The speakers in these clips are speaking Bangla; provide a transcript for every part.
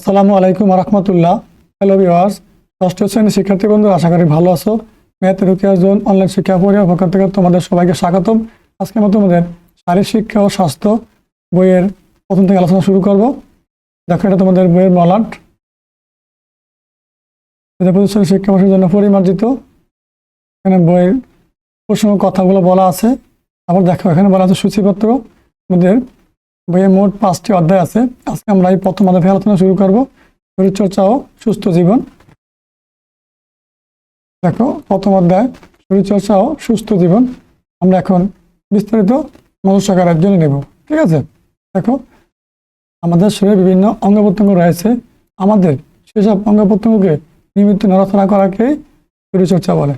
আসসালামু আলাইকুম রহমতুল্লাহ হ্যালো ভিওয়ার্স ষষ্ঠ শ্রেণির শিক্ষার্থী বন্ধু, আশা করি ভালো আছো। ম্যাথ রুকিয়া জোন অনলাইন শিক্ষা পরিবার পক্ষ থেকে তোমাদের সবাইকে স্বাগতম। আজকে আমরা তোমাদের শারীর শিক্ষা ও স্বাস্থ্য বইয়ের প্রথম থেকে আলোচনা শুরু করব। দেখো এটা তোমাদের বইয়ের মলাট। এটা প্রতিষ্ঠানের শিক্ষা বর্ষের জন্য পরিমার্জিত। এখানে বইয়ের প্রশ্ন কথাগুলো বলা আছে। আবার দেখো, এখানে বলা আছে সূচিপত্র। আমাদের বইয়ে মোট পাঁচটি অধ্যায় আছে। আজকে আমরা এই প্রথম অধ্যায় আলোচনা শুরু করব। শরীরচর্চা ও সুস্থ জীবন। দেখো, প্রথম অধ্যায় শরীরচর্চা ও সুস্থ জীবন। আমরা এখন বিস্তারিত মনুষ্যকারের জন্য নেব, ঠিক আছে? দেখো, আমাদের শরীরে বিভিন্ন অঙ্গ প্রত্যঙ্গ রয়েছে। আমাদের সেসব অঙ্গ প্রত্যঙ্গকে নিয়মিত নড়াচড়া করাকেই শরীরচর্চা বলে।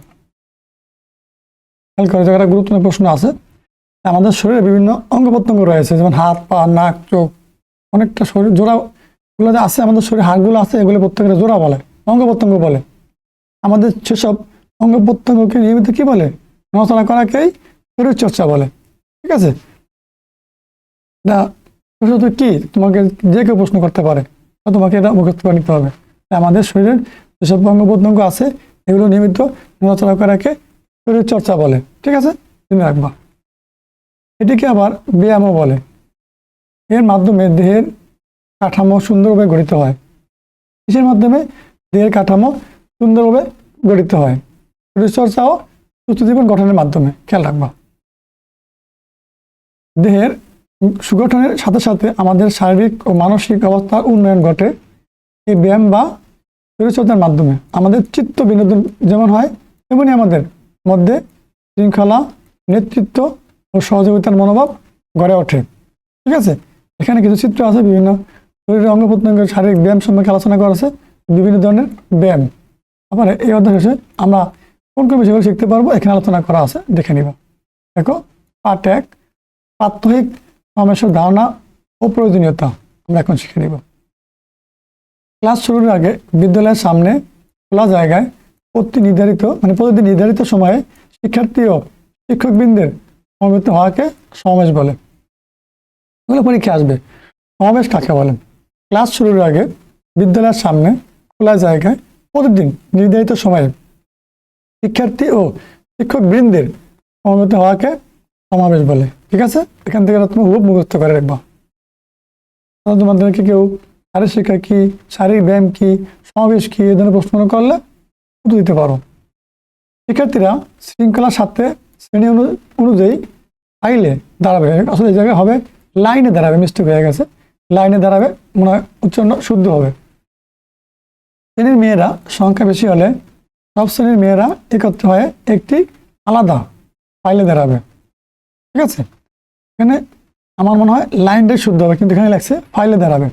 খেয়াল করে, জায়গাটা গুরুত্বপূর্ণ প্রশ্ন আছে। আমাদের শরীরে বিভিন্ন অঙ্গ প্রত্যঙ্গ রয়েছে, যেমন হাত, পা, নাক, চোখ, অনেকটা শরীর জোড়া গুলো যে আছে, আমাদের শরীরে হাড়গুলো আছে, এগুলো প্রত্যেকটা জোড়া বলে অঙ্গ প্রত্যঙ্গ বলে। আমাদের সেসব অঙ্গ প্রত্যঙ্গকে নিয়মিত কি বলে? নড়াচড়া করাকেই শরীর চর্চা বলে, ঠিক আছে? এটা প্রশ্নটা কি? তোমাকে যে কেউ প্রশ্ন করতে পারে তোমাকে এটা মুখস্থ করে নিতে হবে। আমাদের শরীরের যেসব অঙ্গ প্রত্যঙ্গ আছে, এগুলো নিয়মিত নড়াচড়া করাকে শরীর চর্চা বলে, ঠিক আছে? তুমি রাখবা। এটিকে আবার ব্যায়ামও বলে। এর মাধ্যমে দেহের কাঠামো সুন্দরভাবে গঠিত হয়। কিসের মাধ্যমে? দেহের কাঠামো সুন্দরভাবে গঠিত হয়। শরীরচর্চা ও সুস্থ জীবন গঠনের মাধ্যমে। খেয়াল রাখবা। দেহের সুগঠনের সাথে সাথে আমাদের শারীরিক ও মানসিক অবস্থার উন্নয়ন ঘটে। এই ব্যায়াম বা শরীরচর্চার মাধ্যমে। আমাদের চিত্ত বিনোদন যেমন হয়, তেমনি আমাদের মধ্যে শৃঙ্খলা, নেতৃত্ব ও সহযোগিতার মনোভাব গড়ে ওঠে। ঠিক আছে? এখানে কিছু চিত্র আছে, বিভিন্ন শরীরের অঙ্গ প্রত্যঙ্গের শারীরিক ব্যায়াম সম্পর্কে আলোচনা করা আছে, বিভিন্ন ধরনের ব্যায়াম। আবার এই অধ্যায় শেষে আমরা কোন কোন বিষয়গুলো শিখতে পারব, এখানে আলোচনা করা আছে, দেখে নিব। দেখো পার্ট এক, প্রাত্যহিক সমাবেশের ধারণা ও প্রয়োজনীয়তা, আমরা এখন শিখে নিব। ক্লাস শুরুর আগে বিদ্যালয়ের সামনে খোলা জায়গায় প্রতি নির্ধারিত মানে প্রতিদিন নির্ধারিত সময়ে শিক্ষার্থী ও শিক্ষকবৃন্দের সমবেত হওয়াকে সমাবেশ বলে। এগুলো পরীক্ষা আসবে। সমাবেশ কাকে বলেন ক্লাস শুরুর আগে বিদ্যালয়ের সামনে খোলা জায়গায় প্রতিদিন নির্ধারিত সময়ে শিক্ষার্থী ও শিক্ষক বৃন্দের সমবেত হওয়াকে সমাবেশ বলে। ঠিক আছে? এখান থেকে তুমি হুব মুখস্থ করে রাখবা। তোমাদেরকে কেউ শারীরিক শিক্ষা কি শারীরিক ব্যায়াম কি, সমাবেশ কি এ ধরনের প্রশ্ন করলে উত্তর দিতে পারো। শিক্ষার্থীরা শৃঙ্খলার সাথে শ্রেণি অনু- অনুযায়ী ফাইলে দাঁড়াবে। আসলে এই জায়গায় হবে, লাইনে দাঁড়াবে মিস্টেক হয়ে গেছে। লাইনে দাঁড়াবে, মনে হয় উচ্চারণ শুদ্ধ হবে। শ্রেণির মেয়েরা সংখ্যা বেশি হলে সব শ্রেণির মেয়েরা একত্র হয়ে একটি আলাদা ফাইলে দাঁড়াবে। ঠিক আছে? এখানে আমার মনে হয় লাইনটাই শুদ্ধ হবে, কিন্তু এখানে লাগছে ফাইলে দাঁড়াবে।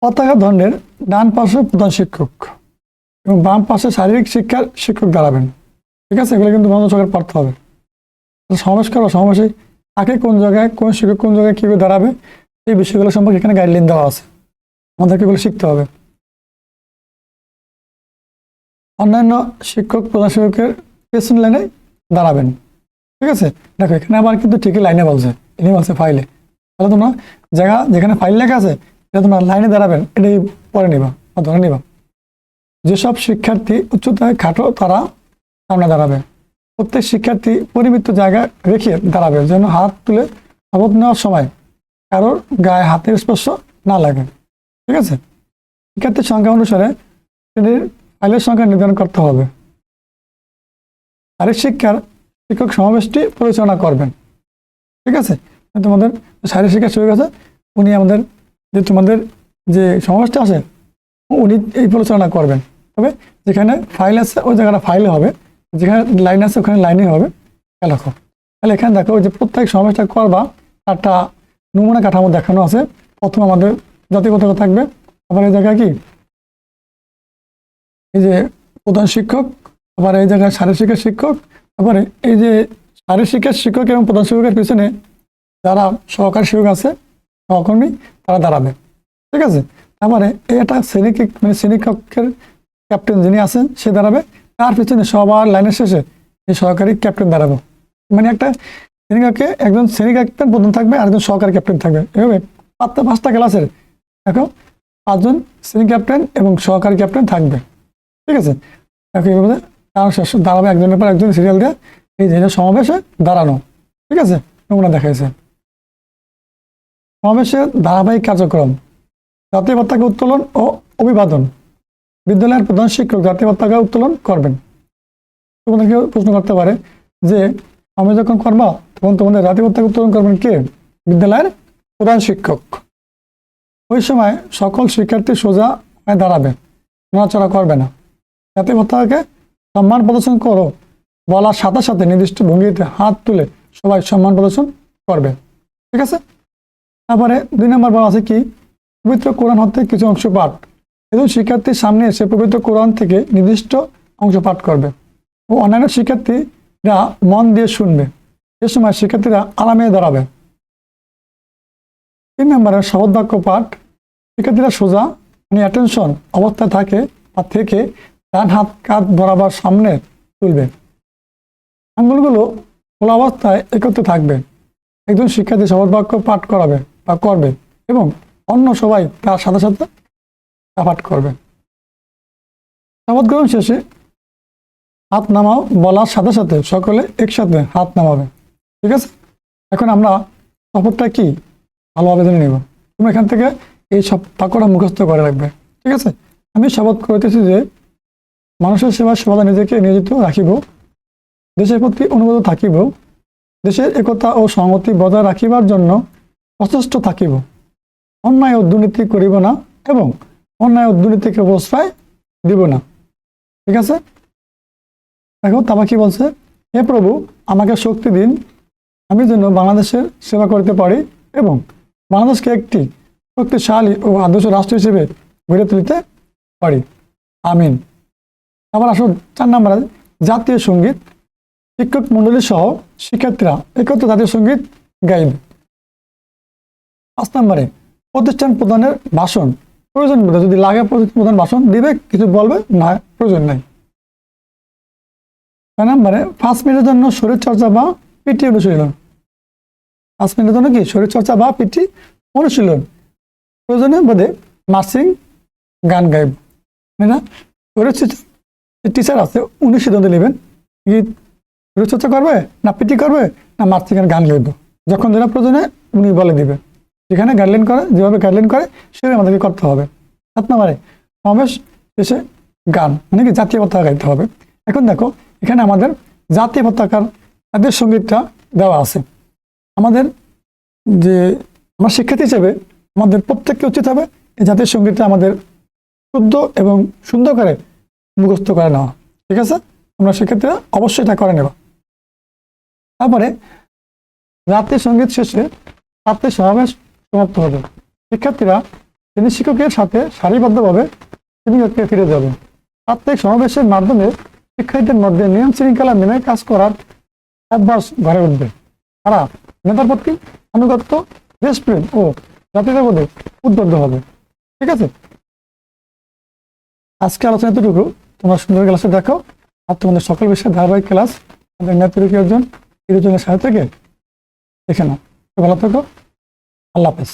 পতাকা দণ্ডের ডান পাশে প্রধান শিক্ষক এবং বাম পাশে শারীরিক শিক্ষার শিক্ষক দাঁড়াবেন। ঠিক আছে? এগুলো কিন্তু মনোযোগ সহকারে পড়তে হবে। সমাবেশ করো, সমাবেশে কাকে কোন জায়গায়, কোন শিক্ষক কোন জায়গায় কীভাবে দাঁড়াবে, এই বিষয়গুলো সম্পর্কে এখানে গাইডলাইন দেওয়া আছে। আমাদেরকে এগুলো শিখতে হবে। অন্যান্য শিক্ষক প্রধান শিক্ষকের পেছন লাইনে দাঁড়াবেন। ঠিক আছে? দেখো, এখানে আবার কিন্তু ঠিকই লাইনে বলছে। এনে বলছে ফাইলে তাহলে তোমরা জায়গা, যেখানে ফাইল লেখা আছে এটা তোমরা লাইনে দাঁড়াবেন। এটাই পরে নিবা বা ধরে নিবা। যেসব শিক্ষার্থী উচ্চতায় খাটো, তারা সামনে দাঁড়াবে। প্রত্যেক শিক্ষার্থী পরিমিত জায়গায় রেখে দাঁড়াবে, যেন হাত তুলে শপথ নেওয়ার সময় কারোর গায়ে হাতের স্পর্শ না লাগে। ঠিক আছে? শিক্ষার্থীর সংখ্যা অনুসারে শ্রেণির ফাইলের সংখ্যা নির্ধারণ করতে হবে। শারীরিক শিক্ষার শিক্ষক সমাবেশটি পরিচালনা করবেন। ঠিক আছে? তোমাদের শারীরিক শিক্ষা শুরু গেছে। উনি আমাদের যে তোমাদের যে সমাবেশটা আছে, উনি এই পরিচালনা করবেন। তবে যেখানে ফাইল আছে, ওই জায়গাটা ফাইলে হবে। যেখানে লাইন আছে, ওখানে লাইনে হবে। রাখো। তাহলে এখানে দেখো যে প্রত্যেক সমাবেশটা করবা একটা নমুনা কাঠামো দেখানো আছে। প্রথম আমাদের জাতীয় পতাকা থাকবে। আবার এই জায়গায় কি? এই যে প্রধান শিক্ষক, আবার এই জায়গায় শারীরিক শিক্ষার শিক্ষক তারপরে এই যে শারীরিক শিক্ষার শিক্ষক এবং প্রধান শিক্ষকের পিছনে যারা সহকারী শিক্ষক আছে, সহকর্মী, তারা দাঁড়াবে। ঠিক আছে? তারপরে এটা শ্রেণি মানে শ্রেণীকক্ষের ক্যাপ্টেন যিনি আছেন, সে দাঁড়াবে। তার পিছনে সবার লাইনের শেষে এই সহকারী ক্যাপ্টেন দাঁড়াবো। মানে একটা শ্রেণীকক্ষে একজন শ্রেণি ক্যাপ্টেন প্রধান থাকবে আর একজন সহকারী ক্যাপ্টেন থাকবে। এভাবে পাঁচটা পাঁচটা ক্লাসের, দেখো, পাঁচজন শ্রেণি ক্যাপ্টেন এবং সহকারী ক্যাপ্টেন থাকবে। ঠিক আছে? এখন এইভাবে তারা শেষ, দাঁড়াবে একজনের পর একজন সিরিয়াল দিয়ে এই যে সমাবেশে দাঁড়ানো। ঠিক আছে? নমুনা দেখাইছে। সমাবেশের ধারাবাহিক কার্যক্রম, জাতীয় পতাকা উত্তোলন ও অভিবাদন। বিদ্যালয়ের প্রধান শিক্ষক জাতীয় পতাকা উত্তোলন করবেন। তোমাদের কেউ প্রশ্ন করতে পারে যে, আমি যখন করবা, তখন তোমাদের জাতীয় পতাকা উত্তোলন করবেন কে? বিদ্যালয়ের প্রধান শিক্ষক। ওই সময় সকল শিক্ষার্থী সোজা হয়ে দাঁড়াবে। নড়াচড়া করবে না। জাতীয় পতাকাকে সম্মান প্রদর্শন করো। বলার সাথে সাথে নির্দিষ্ট ভঙ্গিতে হাত তুলে সবাই সম্মান প্রদর্শন করবে। ঠিক আছে? তারপরে দুই নম্বর বলা আছে কি? পবিত্র কোরআন হতে কিছু অংশ পাঠ। এবং শিক্ষার্থীর সামনে এসে পবিত্র কোরআন থেকে নির্দিষ্ট অংশ পাঠ করবে। ও অন্যান্য শিক্ষার্থীরা মন দিয়ে শুনবে। এ সময় শিক্ষার্থীরা আরামে দাঁড়াবে। তিন নম্বরে শপথ বাক্য পাঠ, শিক্ষার্থীরা সোজা মানে অ্যাটেনশন অবস্থায় থাকে বা থেকে ডান হাত কাঁধ বরাবর সামনে তুলবে। আঙ্গুলগুলো খোলা অবস্থায় একত্রে থাকবে। একজন শিক্ষার্থী শপথ বাক্য পাঠ করাবে বা করবে এবং অন্য সবাই তার সাথে সাথে তা পাঠ করবে গ্রহণ শেষে হাত নামাও, বলার সাথে সাথে সকলে একসাথে হাত নামাবে ঠিক আছে? এখন আমরা শপথটা কি? ভালোভাবে জেনে নেব। তুমি এখান থেকে এই সব বাক্যটা মুখস্থ করে রাখবে। ঠিক আছে? আমি শপথ করিতেছি যে মানুষের সেবা সমাধান নিজেকে নিয়োজিত রাখিব। দেশের প্রতি অনুগত থাকিব। দেশের একতা ও সংহতি বজায় রাখিবার জন্য সচেষ্ট থাকিব। অন্যায় ও দুর্নীতি করিব না এবং অন্যায় ও দুর্নীতিকে প্রশ্রয় দিব না। ঠিক আছে? দেখো তারপর কি বলছে, হে প্রভু, আমাকে শক্তি দিন, আমি যেন বাংলাদেশের সেবা করতে পারি এবং বাংলাদেশকে একটি শক্তিশালী ও আদর্শ রাষ্ট্র হিসেবে গড়ে তুলতে পারি। আমিন। আবার আসুন চার নম্বরে, জাতীয় সংগীত, শিক্ষক মণ্ডলী সহ শিক্ষার্থীরা একত্র জাতীয় সংগীত গাইবে। পাঁচ নম্বরে, প্রতিষ্ঠান প্রধানের ভাষণ প্রয়োজন বোধ যদি লাগে প্রধান ভাষণ দিবে, কিছু বলবে, না, প্রয়োজন নাই। ছয় নম্বরে, পাঁচ মিনিটের জন্য শরীর চর্চা বা পিটি অনুশীলন। পাঁচ মিনিটের জন্য কি? শরীর চর্চা বা পিটি অনুশীলন। প্রয়োজনে বোধে মার্সিং গান গাইব। না? শরীর টিচার আছে, উনি সিদ্ধান্ত নেবেন কি শরীর চর্চা করবে, না পিটি করবে, না মার্সিং গান গাইব। যখন যেটা প্রয়োজনে উনি বলে দিবে যেখানে গাইডলাইন করে, যেভাবে গাইডলাইন করে, সেভাবে আমাদেরকে করতে হবে। সাত নম্বরে, সমাবেশ শেষে গান মানে কি জাতীয় পতাকা গাইতে হবে। এখন দেখো, এখানে আমাদের জাতীয় পতাকার জাতীয় সঙ্গীতটা দেওয়া আছে। আমাদের যে, আমার শিক্ষার্থী হিসেবে আমাদের প্রত্যেককে উচিত হবে এই জাতীয় সঙ্গীতটা আমাদের শুদ্ধ এবং সুন্দর করে মুখস্থ করে নেওয়া। ঠিক আছে? আমরা শিক্ষার্থীরা অবশ্যই এটা করে নেব। তারপরে, জাতীয় সংগীত শেষে ছাত্রী সমাবেশ সমাপ্ত হবে। শিক্ষার্থীরা, তিনি শিক্ষকের সাথে সারিবদ্ধভাবে শ্রেণীকক্ষে ফিরে যাবে প্রাত্যিক সমাবেশের মাধ্যমে শিক্ষার্থীদের মধ্যে নিয়ম শৃঙ্খলা মেনে কাজ করার অভ্যাস গড়ে উঠবে। তারা নেতার প্রতি আনুগত্য দেশপ্রেম ও প্রতি উদ্বুদ্ধ হবে। ঠিক আছে? আজকে আলোচনা এতটুকু। তোমরা সুন্দর ক্লাসে দেখো। আর তোমাদের সকল বিষয়ে ধারাবাহিক ক্লাস আমাদের ম্যাথরিক একজন ইরোজনের সাথে থেকে দেখে নাও। ভালো থাকো। আল্লাহ হাফেজ।